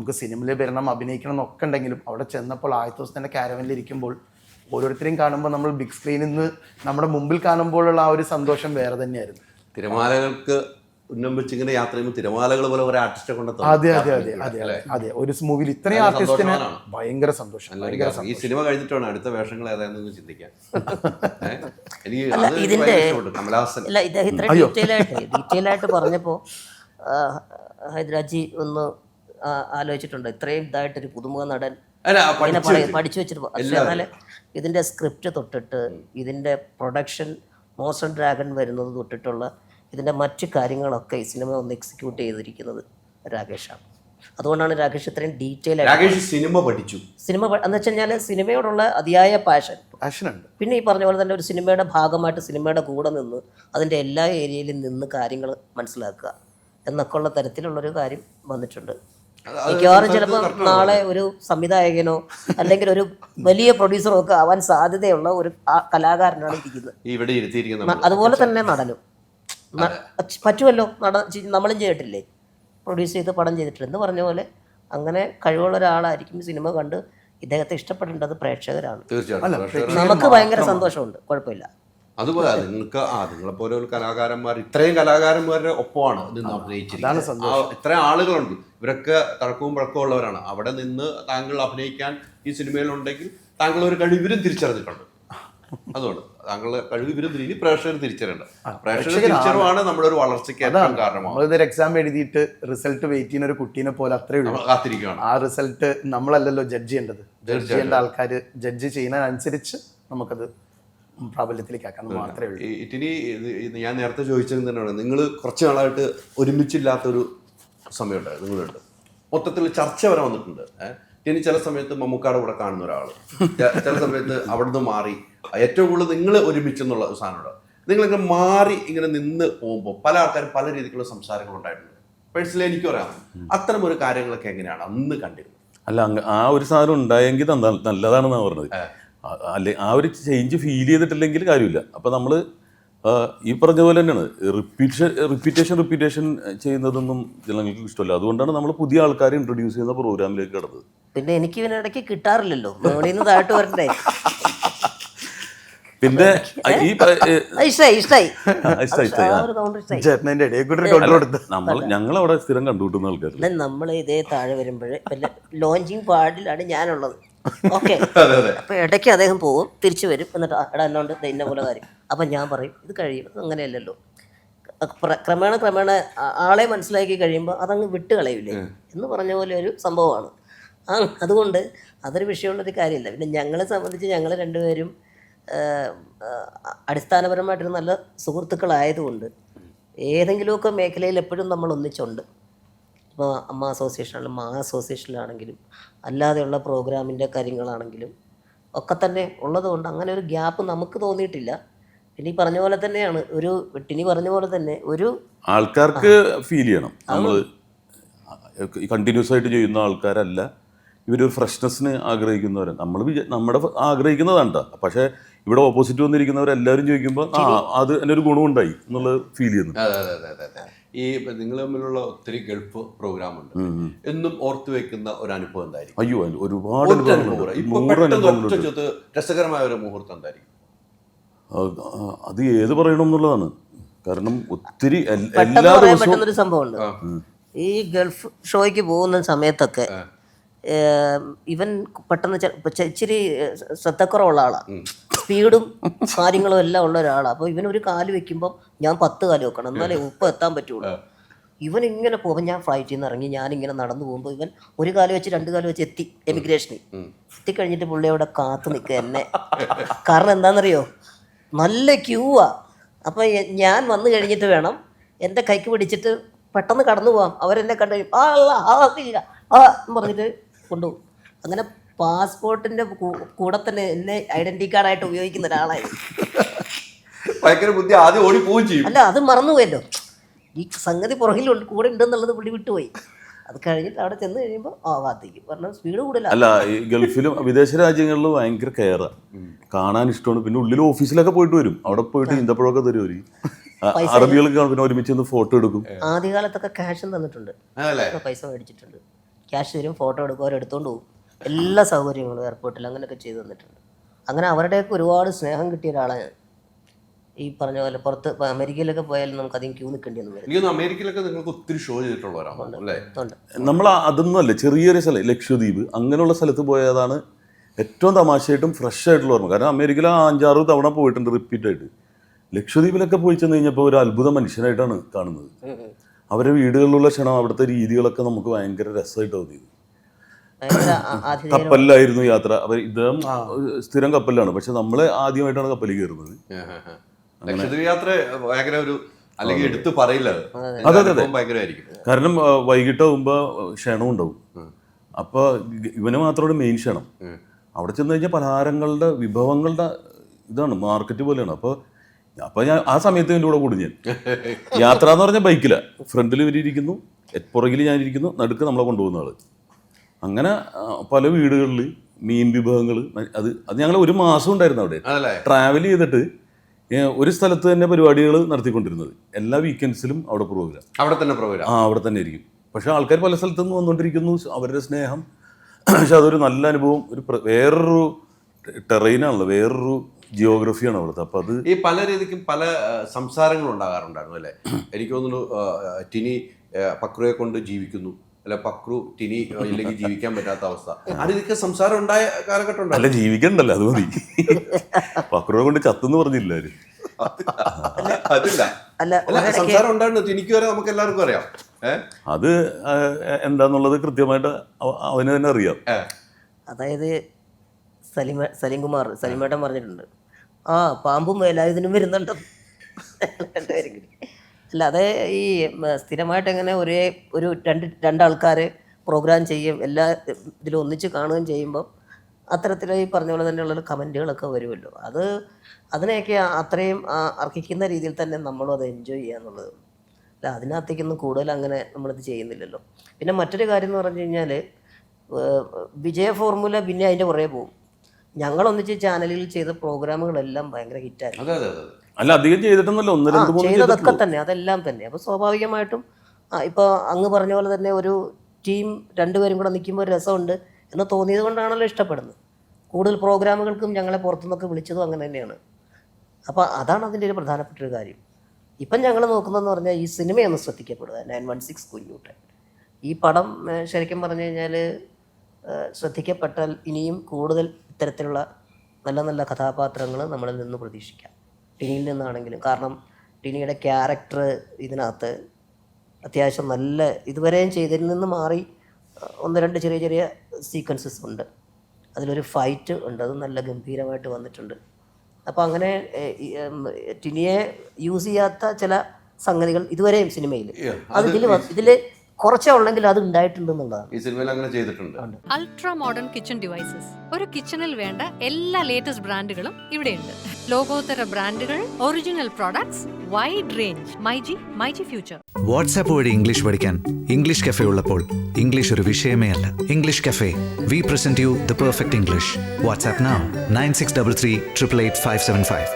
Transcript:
നമുക്ക് സിനിമയിൽ വരണം അഭിനയിക്കണം എന്നൊക്കെ ഉണ്ടെങ്കിലും അവിടെ ചെന്നപ്പോൾ ആദ്യത്തെ ദിവസം തന്നെ ക്യാരവനിലിരിക്കുമ്പോൾ ഓരോരുത്തരെയും കാണുമ്പോൾ നമ്മൾ ബിഗ് സ്ക്രീനിൽ നിന്ന് നമ്മുടെ മുമ്പിൽ കാണുമ്പോഴുള്ള ആ ഒരു സന്തോഷം വേറെ തന്നെയായിരുന്നു. തിരമാലകൾക്ക് ഉന്നം വെച്ച് ഇങ്ങനെ യാത്ര ചെയ്യുമ്പോൾ തിരമാലകൾ പോലെ ഒരു ആർട്ടിസ്റ്റ് കൊണ്ട് അതെ അതെ അതെ അതെ അതെ അതെ. ഒരു മൂവിയിൽ ഇത്രയും ആർട്ടിസ്റ്റിനെ ഭയങ്കര സന്തോഷം ഈ സിനിമ കഴിഞ്ഞിട്ടാണ് അടുത്ത വേഷങ്ങൾ ഏതാണെന്ന് ചിന്തിക്കാൻ? എനിക്ക് ഇതിന്റെ- ഭയങ്കര ഇല്ല ഇദ്ദേഹം ഇത്ര ഡീറ്റെയിൽ ആയിട്ട് ഡീറ്റെയിൽ ആയിട്ട് പറഞ്ഞപ്പോൾ ഹൈദരാജി ഒന്ന് ആലോചിച്ചിട്ടുണ്ട്. ഇത്രയും ഇതായിട്ടൊരു പുതുമുഖ നടൻ പഠിച്ചു വെച്ചിട്ട് എന്നാൽ ഇതിന്റെ സ്ക്രിപ്റ്റ് തൊട്ടിട്ട് ഇതിന്റെ പ്രൊഡക്ഷൻ മോസൺ ഡ്രാഗൺ വരുന്നത് തൊട്ടിട്ടുള്ള ഇതിന്റെ മറ്റു കാര്യങ്ങളൊക്കെ ഈ സിനിമ ഒന്ന് എക്സിക്യൂട്ട് ചെയ്തിരിക്കുന്നത് രാകേഷാണ്. അതുകൊണ്ടാണ് രാകേഷ് ഇത്രയും ഡീറ്റെയിൽ ആയിട്ട് രാകേഷ് സിനിമ പഠിച്ചു. സിനിമ എന്ന് വെച്ചാൽ ഞാൻ സിനിമയോടുള്ള അതിയായ പാഷൻ. പാഷനുണ്ട്. പിന്നെ ഈ പറഞ്ഞ പോലെ തന്നെ ഒരു സിനിമയുടെ ഭാഗമായിട്ട് സിനിമയുടെ കൂടെ നിന്ന് അതിന്റെ എല്ലാ ഏരിയയിലും നിന്ന് കാര്യങ്ങൾ മനസ്സിലാക്കുക എന്നൊക്കെ ഉള്ള തരത്തിലുള്ളൊരു കാര്യം വന്നിട്ടുണ്ട്. മിക്കവാറും ചിലപ്പോൾ നാളെ ഒരു സംവിധായകനോ അല്ലെങ്കിൽ ഒരു വലിയ പ്രൊഡ്യൂസറോ ഒക്കെ ആവാൻ സാധ്യതയുള്ള ഒരു കലാകാരനാണ് ഇരിക്കുന്നത്. ഇവിടെ അതുപോലെ തന്നെ നടനും. പറ്റുമല്ലോ? നട നമ്മളും ചെയ്തിട്ടില്ലേ? പ്രൊഡ്യൂസ് ചെയ്ത് പടം ചെയ്തിട്ടുണ്ട് എന്ന് പറഞ്ഞ പോലെ അങ്ങനെ കഴിവുള്ള ഒരാളായിരിക്കും സിനിമ കണ്ട് ഇദ്ദേഹത്തെ ഇഷ്ടപ്പെടേണ്ടത് പ്രേക്ഷകരാണ്. നമുക്ക് ഭയങ്കര സന്തോഷമുണ്ട്. കുഴപ്പമില്ല. അതുപോലെ നിങ്ങൾക്ക് ആ നിങ്ങളെ പോലെ ഒരു കലാകാരന്മാർ ഇത്രയും കലാകാരന്മാരുടെ ഒപ്പമാണ്. നിന്ന് അഭിനയിച്ചിരിക്കുന്നത്. ഇത്രയും ആളുകളുണ്ട്. ഇവരൊക്കെ തഴക്കവും പഴക്കവും ഉള്ളവരാണ്. അവിടെ നിന്ന് താങ്കൾ അഭിനയിക്കാൻ ഈ സിനിമയിലുണ്ടെങ്കിൽ താങ്കൾ ഒരു കഴിവ് ഇവരും തിരിച്ചറിഞ്ഞിട്ടുണ്ട്. അതുകൊണ്ട് താങ്കൾ കഴിവ് ഇവരും ഇനി പ്രേക്ഷകർ തിരിച്ചറിയണ്ട. പ്രേക്ഷകർ തിരിച്ചറിവാണ് നമ്മുടെ ഒരു വളർച്ചയ്ക്ക് ഏറ്റവും കാരണമാണ് എക്സാം എഴുതിയിട്ട് റിസൾട്ട് വെയിറ്റ് ചെയ്യുന്ന ഒരു കുട്ടീനെ പോലെ അത്രേ ഉള്ളൂ. കാത്തിരിക്കുകയാണ്. ആ റിസൾട്ട് നമ്മളല്ലല്ലോ ജഡ്ജ് ചെയ്യേണ്ടത്. ജഡ്ജ് ചെയ്യേണ്ട ആൾക്കാർ ജഡ്ജ് ചെയ്യുന്നതിനനുസരിച്ച് നമുക്കത് പ്രാബല്യത്തിലേക്ക് ആക്കാൻ മാത്രമേ ഉള്ളൂ. ഇറ്റിനി ഞാൻ നേരത്തെ ചോദിച്ചത് തന്നെയാണ്. നിങ്ങൾ കുറച്ച് നാളായിട്ട് ഒരുമിച്ചില്ലാത്തൊരു സമയമുണ്ടായിരുന്നു നിങ്ങളുണ്ട്. മൊത്തത്തിൽ ചർച്ച വരെ വന്നിട്ടുണ്ട്. ഏഹ് ഇനി ചില സമയത്ത് മമ്മൂക്കാട് കൂടെ കാണുന്ന ഒരാൾ ചില സമയത്ത് അവിടുന്ന് മാറി. ഏറ്റവും കൂടുതൽ നിങ്ങൾ ഒരുമിച്ചെന്നുള്ള ഒരു സാധനമുണ്ട് നിങ്ങളിങ്ങനെ മാറി ഇങ്ങനെ നിന്ന് പോകുമ്പോൾ പല ആൾക്കാരും പല രീതിക്കുള്ള സംസാരങ്ങൾ ഉണ്ടായിട്ടുണ്ട്. പേഴ്സണലി എനിക്ക് പറയാം അത്തരം ഒരു കാര്യങ്ങളൊക്കെ എങ്ങനെയാണ് അന്ന് കണ്ടിരുന്നത്? അല്ല ആ ഒരു സാധനം ഉണ്ടായെങ്കിൽ നല്ലതാണെന്നാണ് പറഞ്ഞത്. അല്ലെ ആ ഒരു ചേഞ്ച് ഫീൽ ചെയ്തിട്ടില്ലെങ്കിൽ കാര്യമില്ല. അപ്പോൾ നമ്മൾ ഈ പറഞ്ഞ പോലെ തന്നെയാണ്. റിപ്പീഷൻ റിപ്പീറ്റേഷൻ റിപ്പീറ്റേഷൻ ചെയ്യുന്നതൊന്നും ജനങ്ങൾക്ക് ഇഷ്ടമല്ല. അതുകൊണ്ടാണ് നമ്മൾ പുതിയ ആൾക്കാരെ ഇൻട്രൊഡ്യൂസ് ചെയ്യുന്ന പ്രോഗ്രാമിലേക്ക് കടന്നത്. പിന്നെ എനിക്ക് ഇതിനിടയ്ക്ക് കിട്ടാറില്ലല്ലോ. താഴോട്ട് വരണ്ടേ? പിന്നെ ഈ നമ്മൾ ഞങ്ങൾ അവിടെ സ്ഥിരം കണ്ടുകൂട്ടുന്ന ആൾക്കാർ നമ്മൾ ഇതേ താഴെ വരുമ്പോഴേ ലോഞ്ചിങ് പാടിലാണ് ഞാനുള്ളത്. ഓക്കെ. അപ്പൊ ഇടയ്ക്ക് അദ്ദേഹം പോകും തിരിച്ചു വരും. എന്നിട്ട് എടാ എന്നോണ്ട് ഇന്ന പോലെ കാര്യം. അപ്പൊ ഞാൻ പറയും ഇത് കഴിയും. അങ്ങനെയല്ലല്ലോ. ക്രമേണ ക്രമേണ ആളെ മനസ്സിലാക്കി കഴിയുമ്പോൾ അതങ്ങ് വിട്ട് കളയൂലേ? എന്ന് പറഞ്ഞ പോലെ ഒരു സംഭവമാണ്. ആ അതുകൊണ്ട് അതൊരു വിഷയമുള്ളൊരു കാര്യമില്ല. പിന്നെ ഞങ്ങളെ സംബന്ധിച്ച് ഞങ്ങൾ രണ്ടുപേരും അടിസ്ഥാനപരമായിട്ടൊരു നല്ല സുഹൃത്തുക്കളായതുകൊണ്ട് ഏതെങ്കിലുമൊക്കെ മേഖലയിൽ എപ്പോഴും നമ്മൾ ഒന്നിച്ചുണ്ട്. ഇപ്പോൾ അമ്മ അസോസിയേഷനാണെങ്കിലും മാ അസോസിയേഷനിലാണെങ്കിലും അല്ലാതെയുള്ള പ്രോഗ്രാമിന്റെ കാര്യങ്ങളാണെങ്കിലും ഒക്കെ തന്നെ ഉള്ളതുകൊണ്ട് അങ്ങനെ ഒരു ഗ്യാപ്പ് നമുക്ക് തോന്നിയിട്ടില്ല. ഇനി പറഞ്ഞ പോലെ തന്നെയാണ് ഒരു ടിനി പറഞ്ഞ പോലെ തന്നെ ഒരു ആൾക്കാർക്ക് ഫീൽ ചെയ്യണം. നമ്മൾ കണ്ടിന്യൂസ് ആയിട്ട് ചെയ്യുന്ന ആൾക്കാരല്ല. ഇവരൊരു ഫ്രഷ്നെസ്സിന് ആഗ്രഹിക്കുന്നവരാണ് നമ്മൾ നമ്മുടെ ആഗ്രഹിക്കുന്നതാണ് ട്ടോ. പക്ഷേ ഇവിടെ ഓപ്പോസിറ്റ് വന്നിരിക്കുന്നവരെല്ലാവരും ചോദിക്കുമ്പോൾ ആ അത് എന്റെ ഒരു ഗുണമുണ്ടായി എന്നുള്ളത് ഫീൽ ചെയ്യുന്നു. അതെ അതെ അതെ അതെ അതെ. ഈ നിങ്ങൾ തമ്മിലുള്ള ഒത്തിരി ഗൾഫ് പ്രോഗ്രാം ഉണ്ട്. എന്നും ഓർത്തു വെക്കുന്ന ഒരു അനുഭവം എന്തായിരിക്കും? അയ്യോ ഒരുപാട് രസകരമായ ഒരു മുഹൂർത്തം എന്തായിരിക്കും? അത് ഏത് പറയണം എന്നുള്ളതാണ്. കാരണം ഒത്തിരി എല്ലാ ദിവസവും ഈ ഗൾഫ് ഷോയ്ക്ക് പോകുന്ന സമയത്തൊക്കെ ഇവൻ പെട്ടെന്ന് ഇച്ചിരി ശ്രദ്ധക്കുറവുള്ള ആളാണ് സ്പീഡും കാര്യങ്ങളും എല്ലാം ഉള്ള ഒരാളാണ് അപ്പോൾ ഇവൻ ഒരു കാൽ വെക്കുമ്പോൾ ഞാൻ പത്ത് കാൽ വെക്കണം. എന്നാലേ ഉപ്പ് എത്താൻ പറ്റുള്ളൂ. ഇവൻ ഇങ്ങനെ പോകുമ്പോൾ ഞാൻ ഫ്ലൈറ്റിൽ നിന്ന് ഇറങ്ങി ഞാനിങ്ങനെ നടന്നു പോകുമ്പോൾ ഇവൻ ഒരു കാലം വെച്ച് രണ്ട് കാലം വെച്ച് എത്തി എമിഗ്രേഷനിൽ എത്തിക്കഴിഞ്ഞിട്ട് പുള്ളി അവിടെ കാത്തു നിൽക്കുക എന്നെ. കാരണം എന്താണെന്നറിയോ നല്ല ക്യൂവാ. അപ്പോൾ ഞാൻ വന്നു കഴിഞ്ഞിട്ട് വേണം എന്റെ കൈക്ക് പിടിച്ചിട്ട് പെട്ടെന്ന് കടന്നു പോവാം അവരെന്നെ കണ്ടു കഴിഞ്ഞു ആ ആ ആ പറഞ്ഞിട്ട് കൊണ്ടുപോകും അങ്ങനെ പാസ്പോർട്ടിന്റെ കൂടെ തന്നെ എന്നെ ഐഡന്റി കാർഡായിട്ട് ഉപയോഗിക്കുന്ന ഒരാളായി. ഭയങ്കര ബുദ്ധി ആദ്യം ഓടി പോവുകയും ചെയ്യും. അല്ല അത് മറന്നുപോയല്ലോ. ഈ സംഗതി പുറകിലുണ്ട് കൂടെ ഉണ്ടെന്നുള്ളത് പുള്ളി വിട്ടുപോയി. അത് കഴിഞ്ഞിട്ട് അവിടെ ചെന്ന് കഴിയുമ്പോൾ ആ ഭാഗത്തേക്ക് പറഞ്ഞാൽ സ്പീഡ് കൂടുതൽ അല്ല ഈ ഗൾഫിലും വിദേശ രാജ്യങ്ങളിലും ഭയങ്കര കെയറാണ് കാണാൻ ഇഷ്ടമാണ്. പിന്നെ ഉള്ളിൽ ഓഫീസിലൊക്കെ പോയിട്ട് വരും. അവിടെ പോയിട്ട് ഈന്തപ്പഴമൊക്കെ തരും ഒരു അറബികളൊക്കെ കാണും പിന്നെ ഒരുമിച്ച് ഒന്ന് ഫോട്ടോ എടുക്കും. ആദ്യകാലത്തൊക്കെ ക്യാഷും തന്നിട്ടുണ്ട്. പൈസ മേടിച്ചിട്ടുണ്ട്. ക്യാഷ് തരും ഫോട്ടോ എടുക്കും അവർ എടുത്തുകൊണ്ട് പോകും. എല്ലാ സൗകര്യങ്ങളും എയർപോർട്ടിൽ അങ്ങനെയൊക്കെ ചെയ്തു തന്നിട്ടുണ്ട്. അങ്ങനെ അവരുടെയൊക്കെ ഒരുപാട് സ്നേഹം കിട്ടിയ ഒരാളാണ് ഞാൻ. ഈ പറഞ്ഞ പോലെ പുറത്ത് അമേരിക്കയിലൊക്കെ പോയാലും നമുക്ക് അധികം ക്യൂ നിൽക്കേണ്ടി വരും എനിക്ക് തോന്നുന്നു അമേരിക്കയിലൊക്കെ നിങ്ങൾക്ക് ഒത്തിരി ഷോ ചെയ്തിട്ടുള്ളവരാണ് നമ്മൾ അതൊന്നുമല്ല ചെറിയൊരു സ്ഥലം ലക്ഷദ്വീപ് അങ്ങനെയുള്ള സ്ഥലത്ത് പോയതാണ് ഏറ്റവും തമാശയായിട്ടും ഫ്രഷ് ആയിട്ടുള്ള ഓർമ്മ. കാരണം അമേരിക്കയിൽ ആ അഞ്ചാറ് തവണ പോയിട്ടുണ്ട് റിപ്പീറ്റ് ആയിട്ട്. ലക്ഷദ്വീപിലൊക്കെ പോയി ചെന്ന് കഴിഞ്ഞപ്പോൾ ഒരു അത്ഭുത മനുഷ്യനായിട്ടാണ് കാണുന്നത്. അവരുടെ വീടുകളിലുള്ള ക്ഷണം അവിടുത്തെ രീതികളൊക്കെ നമുക്ക് ഭയങ്കര രസമായിട്ട് ആതിഥേയരും കപ്പലിലായിരുന്നു യാത്ര. അവർ ഇദ്ദേഹം സ്ഥിരം കപ്പലിലാണ്. പക്ഷെ നമ്മൾ ആദ്യമായിട്ടാണ് കപ്പലിൽ കയറുന്നത്. ലക്ഷദ്വീപ് യാത്ര ഭയങ്കര ഒരു അല്ലെങ്കിൽ എടുത്ത് പറയില്ല. അത്. അതെ. ഭയങ്കരമായിരിക്കും. കാരണം വൈകിട്ടാവുമ്പോ ക്ഷണം ഉണ്ടാവും. അപ്പൊ ഇവന് മാത്രമാണ് മെയിൻ ക്ഷണം. അവിടെ ചെന്ന് കഴിഞ്ഞാൽ പലഹാരങ്ങളുടെ വിഭവങ്ങളുടെ ഇതാണ് മാർക്കറ്റ് പോലെയാണ്. അപ്പോൾ അപ്പോൾ ഞാൻ ആ സമയത്ത് എന്റെ കൂടെ കൂടും ഞാൻ. യാത്ര എന്ന് പറഞ്ഞാൽ ബൈക്കിലാണ് ഫ്രണ്ടിൽ ഇവരിയ്ക്കുന്നു പുറകിൽ ഞാൻ ഇരിക്കുന്നു നടുക്ക് നമ്മളെ കൊണ്ടുപോകുന്ന ആൾ. അങ്ങനെ പല വീടുകളിൽ മീൻ വിഭവങ്ങൾ അത് അത് ഞങ്ങൾ ഒരു മാസം ഉണ്ടായിരുന്നു അവിടെ. ട്രാവൽ ചെയ്തിട്ട് ഒരു സ്ഥലത്ത് തന്നെ പരിപാടികൾ നടത്തിക്കൊണ്ടിരുന്നത്. എല്ലാ വീക്കെൻഡ്സിലും അവിടെ പ്രോഗ്രാം അവിടെ തന്നെ പ്രോഗ്രാം ആ അവിടെ തന്നെ ആയിരിക്കും പക്ഷേ ആൾക്കാർ പല സ്ഥലത്തു നിന്ന് വന്നുകൊണ്ടിരിക്കുന്നു അവരുടെ സ്നേഹം. പക്ഷെ അതൊരു നല്ല അനുഭവം. ഒരു വേറൊരു ടെറൈനാണല്ലോ. വേറൊരു ജിയോഗ്രഫിയാണ് അവിടുത്തെ അപ്പം അത് ഈ പല രീതിക്കും പല സംസാരങ്ങൾ ഉണ്ടാകാറുണ്ടായിരുന്നു അല്ലേ? എനിക്ക് തോന്നുന്നു ടിനി പക്രുവെ പക്രുയെ കൊണ്ട് ജീവിക്കുന്നു അല്ലെ പക്രു ടിനി ഇല്ലെങ്കിൽ ജീവിക്കാൻ പറ്റാത്ത അവസ്ഥ. അതിലൊക്കെ സംസാരം ഉണ്ടായ കാലഘട്ടം അല്ല ജീവിക്കണ്ടല്ലോ അത് മതി. പക്രുവെ കൊണ്ട് ചത്തെന്ന് പറഞ്ഞില്ല അവർ. അതില്ല. സംസാരം ഉണ്ടായിരുന്നു. ടിനിക്ക് വരെ നമുക്ക് എല്ലാവർക്കും അറിയാം. അത് എന്താന്നുള്ളത് കൃത്യമായിട്ട് അവ- അവന് തന്നെ അറിയാം. അതായത് സലിമ സലിംകുമാർ സലിമേട്ടൻ പറഞ്ഞിട്ടുണ്ട്. ആ പാമ്പും വേലായുധനും വരുന്നുണ്ട്. രണ്ടുപേരും കൂടി. അല്ല അത് ഈ സ്ഥിരമായിട്ട് എങ്ങനെ ഒരേ ഒരു രണ്ട് രണ്ടാൾക്കാർ പ്രോഗ്രാം ചെയ്യും എല്ലാ ഇതിലും ഒന്നിച്ച് കാണുകയും ചെയ്യുമ്പോൾ അത്തരത്തിൽ ഈ പറഞ്ഞ പോലെ തന്നെയുള്ള കമന്റുകളൊക്കെ വരുമല്ലോ. അത് അതിനെയൊക്കെ അത്രയും അർഹിക്കുന്ന രീതിയിൽ തന്നെ നമ്മളും അത് എൻജോയ് ചെയ്യുക എന്നുള്ളത്. അല്ല അതിനകത്തേക്കൊന്നും കൂടുതൽ അങ്ങനെ നമ്മളിത് ചെയ്യുന്നില്ലല്ലോ. പിന്നെ മറ്റൊരു കാര്യം എന്ന് പറഞ്ഞു കഴിഞ്ഞാൽ വിജയ ഫോർമുല പിന്നെ അതിന്റെ കുറേ പോകും. ഞങ്ങളൊന്നിച്ച് ചാനലിൽ ചെയ്ത പ്രോഗ്രാമുകളെല്ലാം ഭയങ്കര ഹിറ്റായിരുന്നു അതെ അതെ അതെ. അല്ല അധികം ചെയ്തിട്ടൊന്നുമല്ല. ഒന്ന് ആ രണ്ട് മൂന്ന് ചെയ്തതൊക്കെ തന്നെ അതെല്ലാം തന്നെ. അപ്പോൾ സ്വാഭാവികമായിട്ടും ഇപ്പോൾ അങ്ങ് പറഞ്ഞ പോലെ തന്നെ ഒരു ടീം രണ്ടുപേരും കൂടെ നിൽക്കുമ്പോൾ ഒരു രസമുണ്ട് എന്ന് തോന്നിയത് കൊണ്ടാണല്ലോ ഇഷ്ടപ്പെടുന്നത്. കൂടുതൽ പ്രോഗ്രാമുകൾക്കും ഞങ്ങളെ പുറത്തുനിന്നൊക്കെ വിളിച്ചതും അങ്ങനെ തന്നെയാണ്. അപ്പോൾ അതാണ് അതിന്റെ ഒരു പ്രധാനപ്പെട്ട ഒരു കാര്യം. ഇപ്പം ഞങ്ങൾ നോക്കുന്നതെന്ന് പറഞ്ഞാൽ ഈ സിനിമയൊന്ന് ശ്രദ്ധിക്കപ്പെടുക. Nine one six Kunjoottan. ഈ പടം ശരിക്കും പറഞ്ഞു കഴിഞ്ഞാൽ ശ്രദ്ധിക്കപ്പെട്ടാൽ ഇനിയും കൂടുതൽ ഇത്തരത്തിലുള്ള നല്ല നല്ല കഥാപാത്രങ്ങൾ നമ്മളിൽ നിന്ന് പ്രതീക്ഷിക്കാം. ടിനിയിൽ നിന്നാണെങ്കിലും. കാരണം ടിനിയുടെ ക്യാരക്ടർ ഇതിനകത്ത് അത്യാവശ്യം നല്ല ഇതുവരെയും ചെയ്തതിൽ നിന്ന് മാറി ഒന്ന് രണ്ട് ചെറിയ ചെറിയ സീക്വൻസസ് ഉണ്ട്. അതിലൊരു ഫൈറ്റ് ഉണ്ട്. അത് നല്ല ഗംഭീരമായിട്ട് വന്നിട്ടുണ്ട്. അപ്പോൾ അങ്ങനെ ടിനിയെ യൂസ് ചെയ്യാത്ത ചില സംഗതികൾ ഇതുവരെയും സിനിമയിൽ അത് ഇതിൽ ഇതിൽ കുറച്ചേ ഉള്ളെങ്കിൽ അത് ഉണ്ടായിട്ടുണ്ടെന്നുള്ളതാണ് ഈ സിനിമയിൽ അങ്ങനെ ചെയ്തിട്ടുണ്ട്. അൾട്രാ മോഡേൺ കിച്ചൺ ഡിവൈസസ് ഒരു കിച്ചണിൽ വേണ്ട എല്ലാ ലേറ്റസ്റ്റ് ബ്രാൻഡുകളും ഇവിടെയുണ്ട്. ലോകോത്തര ബ്രാൻഡുകൾ original products wide range myG myG future WhatsApp വഴി ഇംഗ്ലീഷ് പഠിക്കാൻ ഇംഗ്ലീഷ് കഫേ ഉള്ളപ്പോൾ ഇംഗ്ലീഷ് ഒരു വിഷയമേ അല്ല. English Cafe we present you the perfect English WhatsApp nine six double three triple eight five seven five